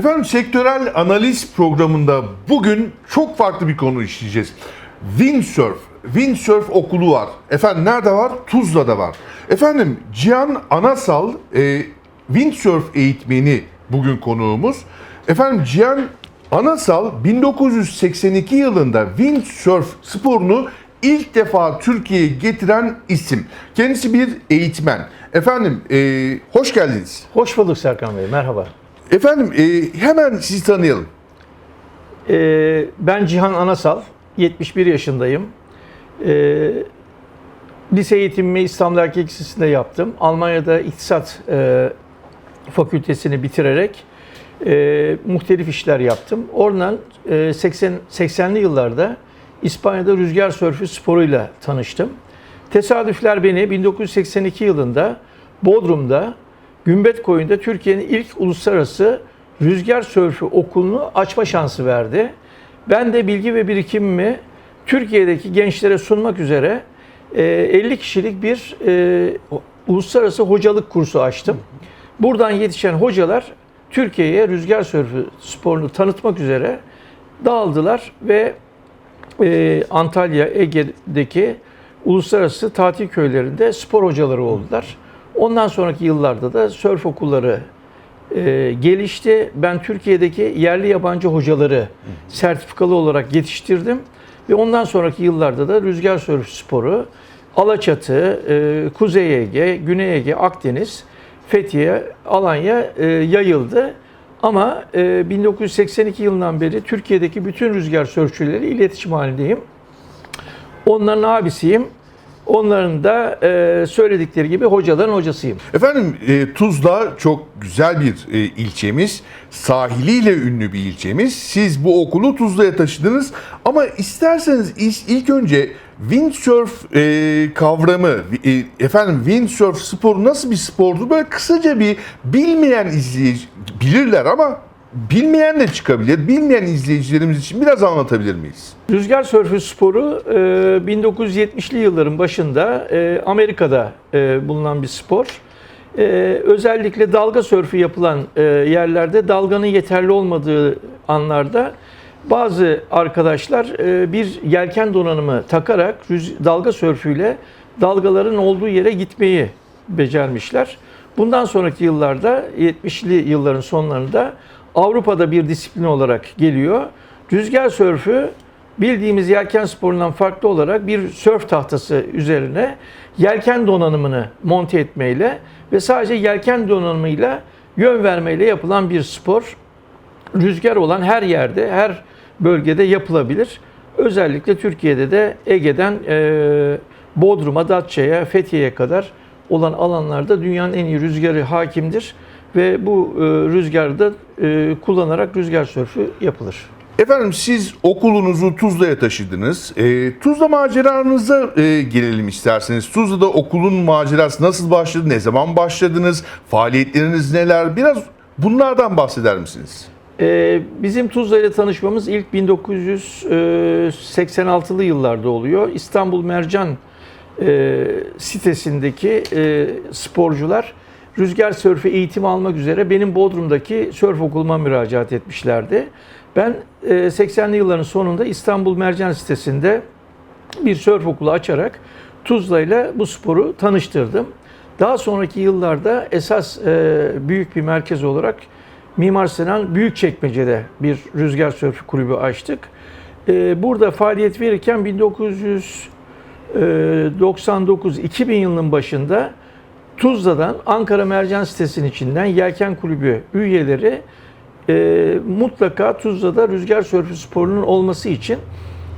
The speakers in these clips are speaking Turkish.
Efendim sektörel analiz programında bugün çok farklı bir konu işleyeceğiz. Windsurf, Windsurf okulu var. Efendim nerede var? Tuzla'da var. Efendim Cihan Anasal e, Windsurf eğitmeni bugün konuğumuz. Efendim Cihan Anasal 1982 yılında windsurf sporunu ilk defa Türkiye'ye getiren isim. Kendisi bir eğitmen. Efendim e, hoş geldiniz. Hoş bulduk Serkan Bey, merhaba. Efendim e, hemen sizi tanıyalım. Ee, ben Cihan Anasal, 71 yaşındayım. Ee, lise eğitimimi İstanbul Erkek Lisesi'nde yaptım. Almanya'da İktisat e, Fakültesini bitirerek e, muhtelif işler yaptım. Oradan e, 80 80'li yıllarda İspanya'da rüzgar sörfü sporuyla tanıştım. Tesadüfler beni 1982 yılında Bodrum'da Gümbet Koyu'nda Türkiye'nin ilk uluslararası rüzgar sörfü okulunu açma şansı verdi. Ben de bilgi ve birikimimi Türkiye'deki gençlere sunmak üzere e, 50 kişilik bir e, uluslararası hocalık kursu açtım. Buradan yetişen hocalar Türkiye'ye rüzgar sörfü sporunu tanıtmak üzere dağıldılar ve e, Antalya, Ege'deki uluslararası tatil köylerinde spor hocaları oldular. Ondan sonraki yıllarda da sörf okulları e, gelişti. Ben Türkiye'deki yerli yabancı hocaları sertifikalı olarak yetiştirdim. Ve ondan sonraki yıllarda da rüzgar sörf sporu Alaçatı, e, Kuzey Ege, Güney Ege, Akdeniz, Fethiye, Alanya e, yayıldı. Ama e, 1982 yılından beri Türkiye'deki bütün rüzgar sörfçüleri iletişim halindeyim. Onların abisiyim. Onların da e, söyledikleri gibi hocaların hocasıyım. Efendim e, Tuzla çok güzel bir e, ilçemiz. Sahiliyle ünlü bir ilçemiz. Siz bu okulu Tuzla'ya taşıdınız. Ama isterseniz ilk, önce windsurf e, kavramı, e, efendim windsurf sporu nasıl bir spordu? Böyle kısaca bir bilmeyen izleyici bilirler ama bilmeyen de çıkabilir. Bilmeyen izleyicilerimiz için biraz anlatabilir miyiz? Rüzgar sörfü sporu e, 1970'li yılların başında e, Amerika'da e, bulunan bir spor. E, özellikle dalga sörfü yapılan e, yerlerde dalganın yeterli olmadığı anlarda bazı arkadaşlar e, bir yelken donanımı takarak dalga sörfüyle dalgaların olduğu yere gitmeyi becermişler. Bundan sonraki yıllarda 70'li yılların sonlarında Avrupa'da bir disiplin olarak geliyor. Rüzgar sörfü bildiğimiz yelken sporundan farklı olarak bir sörf tahtası üzerine yelken donanımını monte etmeyle ve sadece yelken donanımıyla yön vermeyle yapılan bir spor. Rüzgar olan her yerde, her bölgede yapılabilir. Özellikle Türkiye'de de Ege'den e, Bodrum'a, Datça'ya, Fethiye'ye kadar olan alanlarda dünyanın en iyi rüzgarı hakimdir ve bu e, rüzgarı da e, kullanarak rüzgar sörfü yapılır. Efendim siz okulunuzu Tuzla'ya taşıdınız. E, Tuzla maceranıza e, gelelim isterseniz. Tuzla'da okulun macerası nasıl başladı? Ne zaman başladınız? Faaliyetleriniz neler? Biraz bunlardan bahseder misiniz? Ee, bizim Tuzla ile tanışmamız ilk 1986'lı yıllarda oluyor. İstanbul Mercan e, sitesindeki e, sporcular rüzgar sörfü eğitimi almak üzere benim Bodrum'daki sörf okuluma müracaat etmişlerdi. Ben e, 80'li yılların sonunda İstanbul Mercan sitesinde bir sörf okulu açarak Tuzla ile bu sporu tanıştırdım. Daha sonraki yıllarda esas e, büyük bir merkez olarak Mimar Sinan Büyükçekmece'de bir rüzgar sörfü kulübü açtık. E, burada faaliyet verirken 1999-2000 yılının başında Tuzla'dan Ankara Mercan sitesinin içinden Yelken Kulübü üyeleri e, mutlaka Tuzla'da rüzgar sörfü sporunun olması için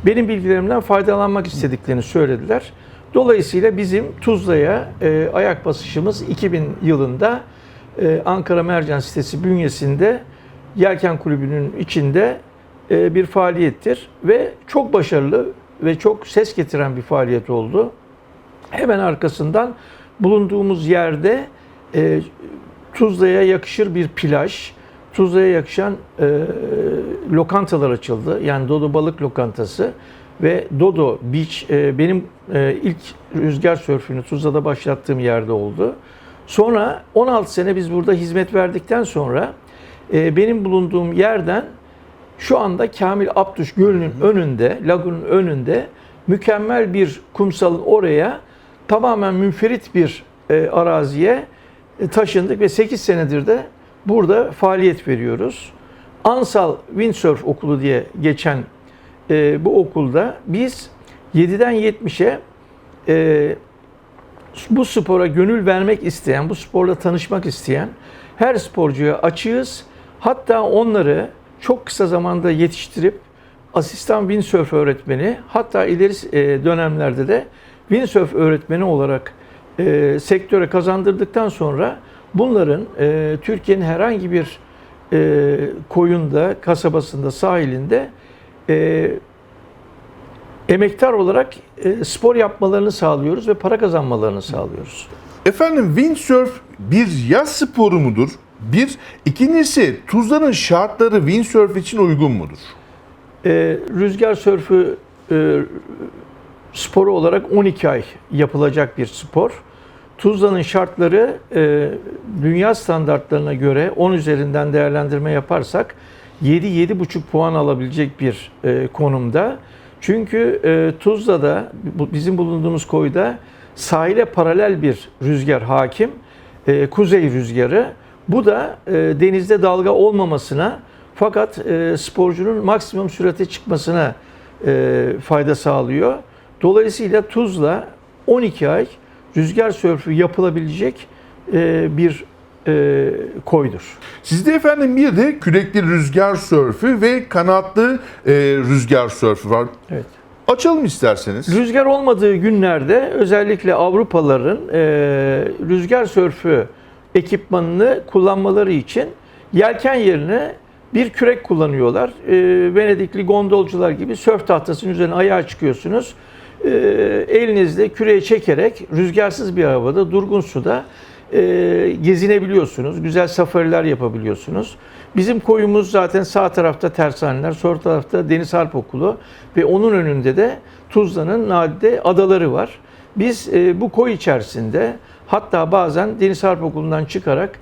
benim bilgilerimden faydalanmak istediklerini söylediler. Dolayısıyla bizim Tuzla'ya e, ayak basışımız 2000 yılında e, Ankara Mercan sitesi bünyesinde Yelken Kulübü'nün içinde e, bir faaliyettir ve çok başarılı ve çok ses getiren bir faaliyet oldu. Hemen arkasından bulunduğumuz yerde e, Tuzla'ya yakışır bir plaj, Tuzla'ya yakışan e, lokantalar açıldı. Yani Dodo Balık Lokantası ve Dodo Beach e, benim e, ilk rüzgar sörfünü Tuzla'da başlattığım yerde oldu. Sonra 16 sene biz burada hizmet verdikten sonra e, benim bulunduğum yerden şu anda Kamil Abduş Gölü'nün önünde, lagunun önünde mükemmel bir kumsalın oraya tamamen münferit bir e, araziye e, taşındık ve 8 senedir de burada faaliyet veriyoruz. Ansal Windsurf Okulu diye geçen e, bu okulda biz 7'den 70'e e, bu spora gönül vermek isteyen, bu sporla tanışmak isteyen her sporcuya açığız. Hatta onları çok kısa zamanda yetiştirip asistan windsurf öğretmeni, hatta ileri e, dönemlerde de windsurf öğretmeni olarak e, sektöre kazandırdıktan sonra bunların e, Türkiye'nin herhangi bir e, koyunda, kasabasında, sahilinde e, emektar olarak e, spor yapmalarını sağlıyoruz ve para kazanmalarını sağlıyoruz. Efendim windsurf bir yaz sporu mudur? Bir. İkincisi Tuzla'nın şartları windsurf için uygun mudur? E, rüzgar sörfü e, sporu olarak 12 ay yapılacak bir spor. Tuzla'nın şartları e, dünya standartlarına göre 10 üzerinden değerlendirme yaparsak 7-7,5 puan alabilecek bir e, konumda. Çünkü e, Tuzla'da bizim bulunduğumuz koyda sahile paralel bir rüzgar hakim. E, kuzey rüzgarı. Bu da e, denizde dalga olmamasına fakat e, sporcunun maksimum sürate çıkmasına e, fayda sağlıyor. Dolayısıyla Tuzla 12 ay rüzgar sörfü yapılabilecek e, bir e, koydur. Sizde efendim bir de kürekli rüzgar sörfü ve kanatlı e, rüzgar sörfü var. Evet. Açalım isterseniz. Rüzgar olmadığı günlerde özellikle Avrupalıların e, rüzgar sörfü ekipmanını kullanmaları için yelken yerine bir kürek kullanıyorlar. E, Venedikli gondolcular gibi sörf tahtasının üzerine ayağa çıkıyorsunuz. E, elinizle küreği çekerek rüzgarsız bir havada, durgun suda e, gezinebiliyorsunuz. Güzel safariler yapabiliyorsunuz. Bizim koyumuz zaten sağ tarafta tersaneler, sol tarafta Deniz Harp Okulu ve onun önünde de Tuzla'nın nadide adaları var. Biz e, bu koy içerisinde hatta bazen Deniz Harp Okulu'ndan çıkarak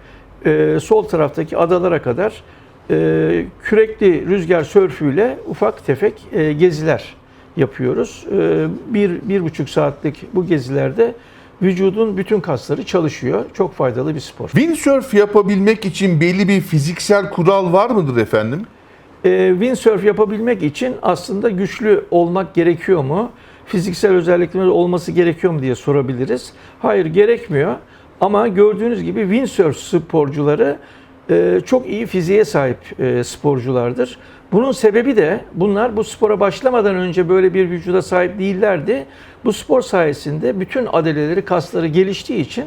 e, sol taraftaki adalara kadar e, kürekli rüzgar sörfüyle ufak tefek e, geziler yapıyoruz. E, bir, bir buçuk saatlik bu gezilerde vücudun bütün kasları çalışıyor. Çok faydalı bir spor. Windsurf yapabilmek için belli bir fiziksel kural var mıdır efendim? E, windsurf yapabilmek için aslında güçlü olmak gerekiyor mu? Fiziksel özellikleri olması gerekiyor mu diye sorabiliriz. Hayır gerekmiyor. Ama gördüğünüz gibi windsurf sporcuları çok iyi fiziğe sahip e, sporculardır. Bunun sebebi de bunlar bu spora başlamadan önce böyle bir vücuda sahip değillerdi. Bu spor sayesinde bütün adeleleri, kasları geliştiği için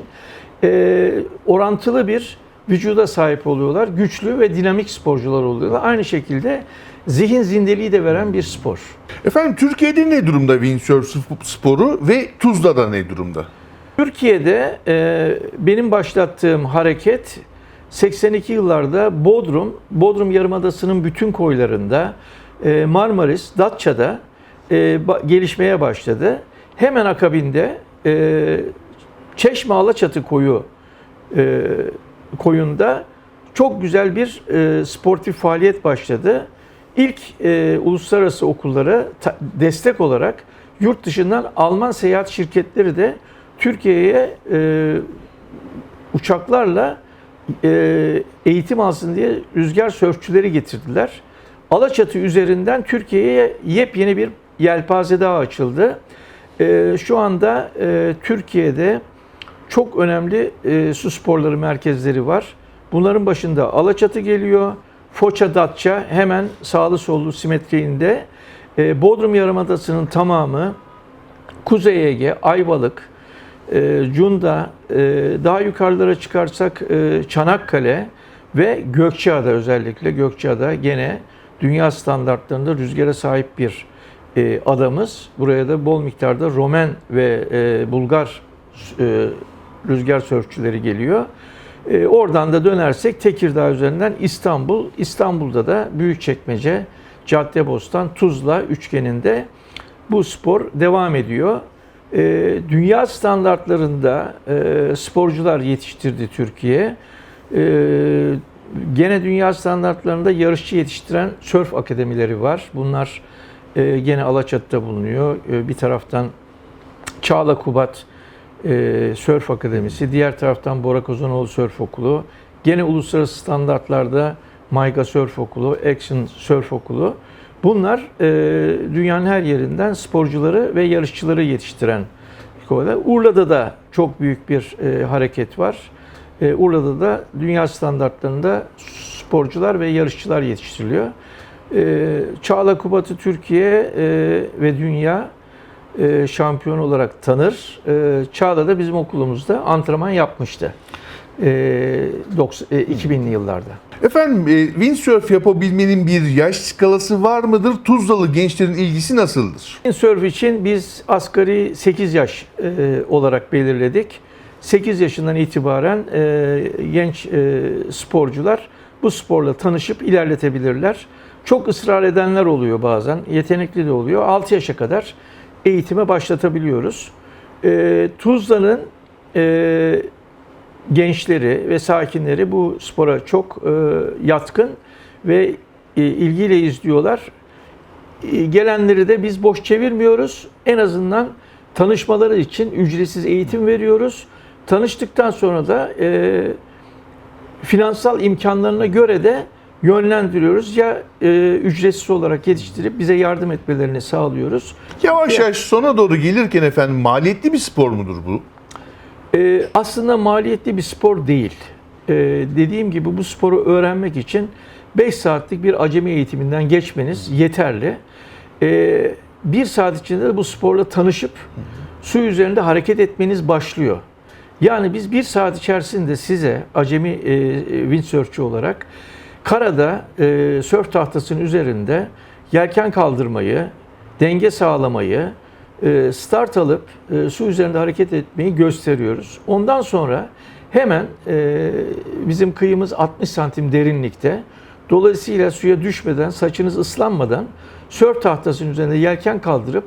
e, orantılı bir vücuda sahip oluyorlar. Güçlü ve dinamik sporcular oluyorlar. Aynı şekilde zihin zindeliği de veren bir spor. Efendim Türkiye'de ne durumda windsurf sporu ve Tuzla'da ne durumda? Türkiye'de e, benim başlattığım hareket 82 yıllarda Bodrum, Bodrum Yarımadası'nın bütün koylarında, e, Marmaris, Datça'da e, gelişmeye başladı. Hemen akabinde e, Çeşme Alaçatı koyu koyunda çok güzel bir sportif faaliyet başladı. İlk uluslararası okullara destek olarak yurt dışından Alman seyahat şirketleri de Türkiye'ye uçaklarla e, eğitim alsın diye rüzgar sörfçüleri getirdiler. Alaçatı üzerinden Türkiye'ye yepyeni bir yelpaze daha açıldı. E, şu anda e, Türkiye'de çok önemli su sporları merkezleri var. Bunların başında Alaçatı geliyor. Foça Datça hemen sağlı sollu simetriğinde. Bodrum Yarımadası'nın tamamı, Kuzey Ege, Ayvalık, e, Cunda, e, daha yukarılara çıkarsak e, Çanakkale ve Gökçeada özellikle Gökçeada gene dünya standartlarında rüzgara sahip bir e, adamız. Buraya da bol miktarda Romen ve Bulgar rüzgar sörfçüleri geliyor. Oradan da dönersek Tekirdağ üzerinden İstanbul, İstanbul'da da Büyükçekmece, Caddebostan, Tuzla üçgeninde bu spor devam ediyor. E, dünya standartlarında e, sporcular yetiştirdi Türkiye. E, gene dünya standartlarında yarışçı yetiştiren sörf akademileri var. Bunlar e, gene Alaçatı'da bulunuyor. E, bir taraftan Çağla Kubat e, Sörf Akademisi, diğer taraftan Bora Kozanoğlu Sörf Okulu, gene uluslararası standartlarda Mayga Sörf Okulu, Action Sörf Okulu. Bunlar e, dünyanın her yerinden sporcuları ve yarışçıları yetiştiren okullar. Urla'da da çok büyük bir e, hareket var. E, Urla'da da dünya standartlarında sporcular ve yarışçılar yetiştiriliyor. E, Çağla Kubat'ı Türkiye e, ve dünya e, şampiyon olarak tanır. E, Çağla da bizim okulumuzda antrenman yapmıştı. E, 90 e, 2000'li yıllarda. Efendim e, windsurf yapabilmenin bir yaş skalası var mıdır? Tuzlalı gençlerin ilgisi nasıldır? Windsurf için biz asgari 8 yaş e, olarak belirledik. 8 yaşından itibaren e, genç e, sporcular bu sporla tanışıp ilerletebilirler. Çok ısrar edenler oluyor bazen, yetenekli de oluyor. 6 yaşa kadar eğitime başlatabiliyoruz. E, Tuzla'nın e, gençleri ve sakinleri bu spora çok e, yatkın ve e, ilgiyle izliyorlar. E, gelenleri de biz boş çevirmiyoruz. En azından tanışmaları için ücretsiz eğitim veriyoruz. Tanıştıktan sonra da e, finansal imkanlarına göre de yönlendiriyoruz. Ya e, ücretsiz olarak yetiştirip bize yardım etmelerini sağlıyoruz. Yavaş yavaş sona doğru gelirken efendim maliyetli bir spor mudur bu? Ee, aslında maliyetli bir spor değil. Ee, dediğim gibi bu sporu öğrenmek için 5 saatlik bir acemi eğitiminden geçmeniz yeterli. Ee, bir saat içinde de bu sporla tanışıp su üzerinde hareket etmeniz başlıyor. Yani biz bir saat içerisinde size acemi e, windsurfçu olarak karada e, sörf tahtasının üzerinde yelken kaldırmayı, denge sağlamayı, e, start alıp e, su üzerinde hareket etmeyi gösteriyoruz. Ondan sonra hemen e, bizim kıyımız 60 santim derinlikte. Dolayısıyla suya düşmeden, saçınız ıslanmadan sörf tahtasının üzerinde yelken kaldırıp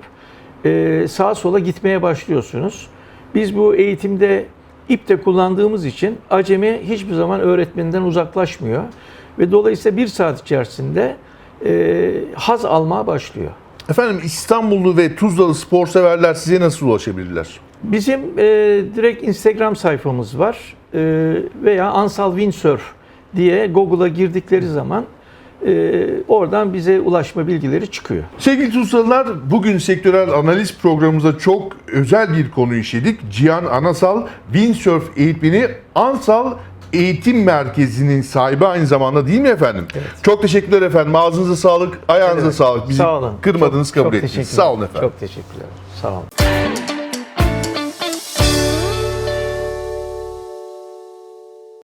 e, sağa sola gitmeye başlıyorsunuz. Biz bu eğitimde ip de kullandığımız için acemi hiçbir zaman öğretmeninden uzaklaşmıyor. Ve dolayısıyla bir saat içerisinde e, haz almaya başlıyor. Efendim İstanbullu ve Tuzlalı spor severler size nasıl ulaşabilirler? Bizim e, direkt Instagram sayfamız var e, veya Ansal Windsurf diye Google'a girdikleri zaman e, oradan bize ulaşma bilgileri çıkıyor. Sevgili Tuzlalılar, bugün sektörel analiz programımızda çok özel bir konu işledik. Cihan Anasal, Windsurf eğitmeni Ansal Eğitim Merkezi'nin sahibi aynı zamanda değil mi efendim? Çok teşekkürler efendim. Ağzınıza sağlık, ayağınıza Evet. sağlık. Bizi Sağ olun. kırmadınız, Çok- kabul çok ettiniz. Sağ olun efendim. Çok teşekkürler. Sağ olun.